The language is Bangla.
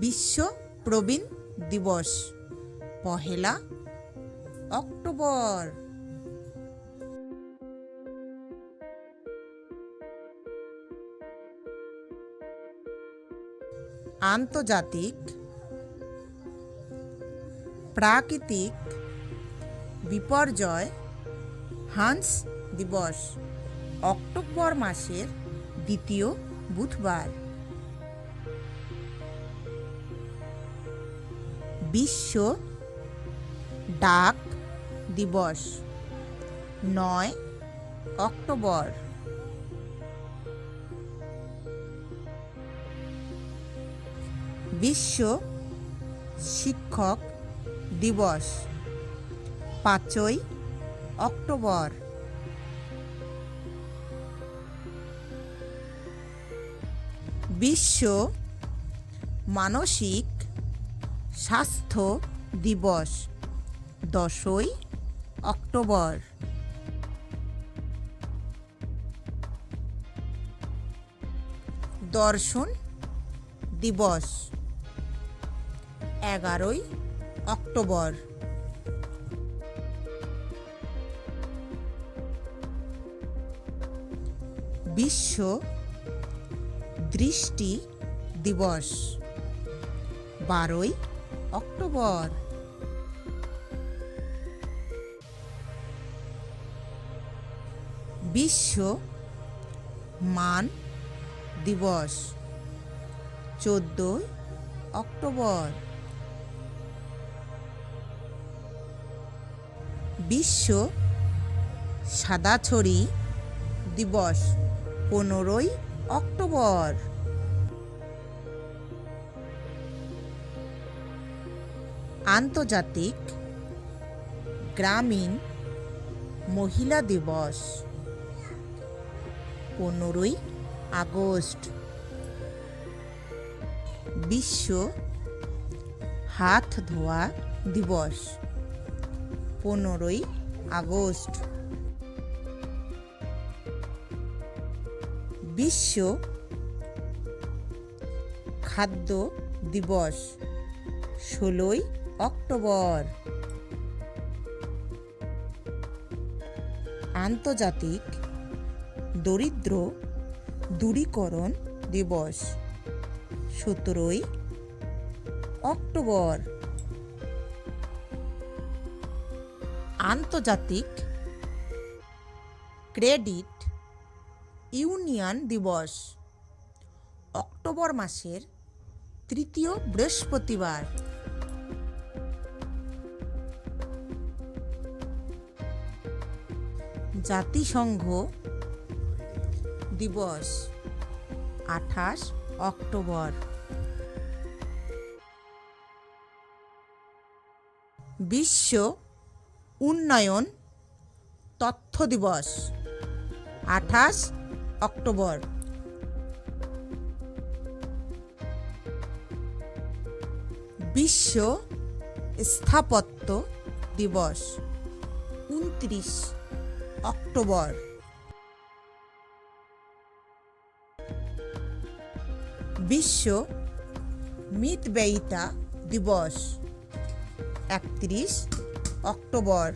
বিশ্ব প্রবীণ দিবস পহেলা অক্টোবর। আন্তর্জাতিক প্রাকৃতিক বিপর্যয় হান্স দিবস অক্টোবর মাসের দ্বিতীয় বুধবার। বিশ্ব ডাক দিবস নয় অক্টোবর। বিশ্ব শিক্ষক দিবস পাঁচই অক্টোবর। বিশ্ব মানসিক স্বাস্থ্য দিবস দশই অক্টোবর। দর্শন দিবস এগারোই অক্টোবর। বিশ্ব দৃষ্টি দিবস বারোই অক্টোবর। বিশ্ব মান দিবস চোদ্দোই অক্টোবর। বিশ্ব সাদাছড়ি দিবস পনেরোই অক্টোবর। আন্তর্জাতিক গ্রামীণ মহিলা দিবস পনেরোই আগস্ট। বিশ্ব হাত ধোয়া দিবস পনেরোই আগস্ট। বিশ্ব খাদ্য দিবস ষোলোই অক্টোবর। আন্তর্জাতিক দরিদ্র দূরীকরণ দিবস, সতেরোই অক্টোবর। আন্তর্জাতিক ক্রেডিট ইউনিয়ন দিবস, অক্টোবর মাসের তৃতীয় বৃহস্পতিবার। জাতিসংঘ দিবস আঠাশ অক্টোবর। বিশ্ব উন্নয়ন তথ্য দিবস আঠাশ অক্টোবর। বিশ্ব স্থাপত্য দিবস উনত্রিশ অক্টোবর। বিশ্ব মিতব্যয়িতা দিবস একত্রিশ অক্টোবর।